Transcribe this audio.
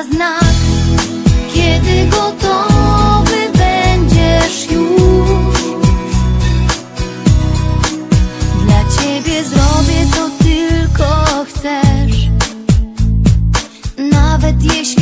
znak Kiedy gotowy będziesz już. Dla ciebie zrobię co tylko chcesz. Nawet jeśli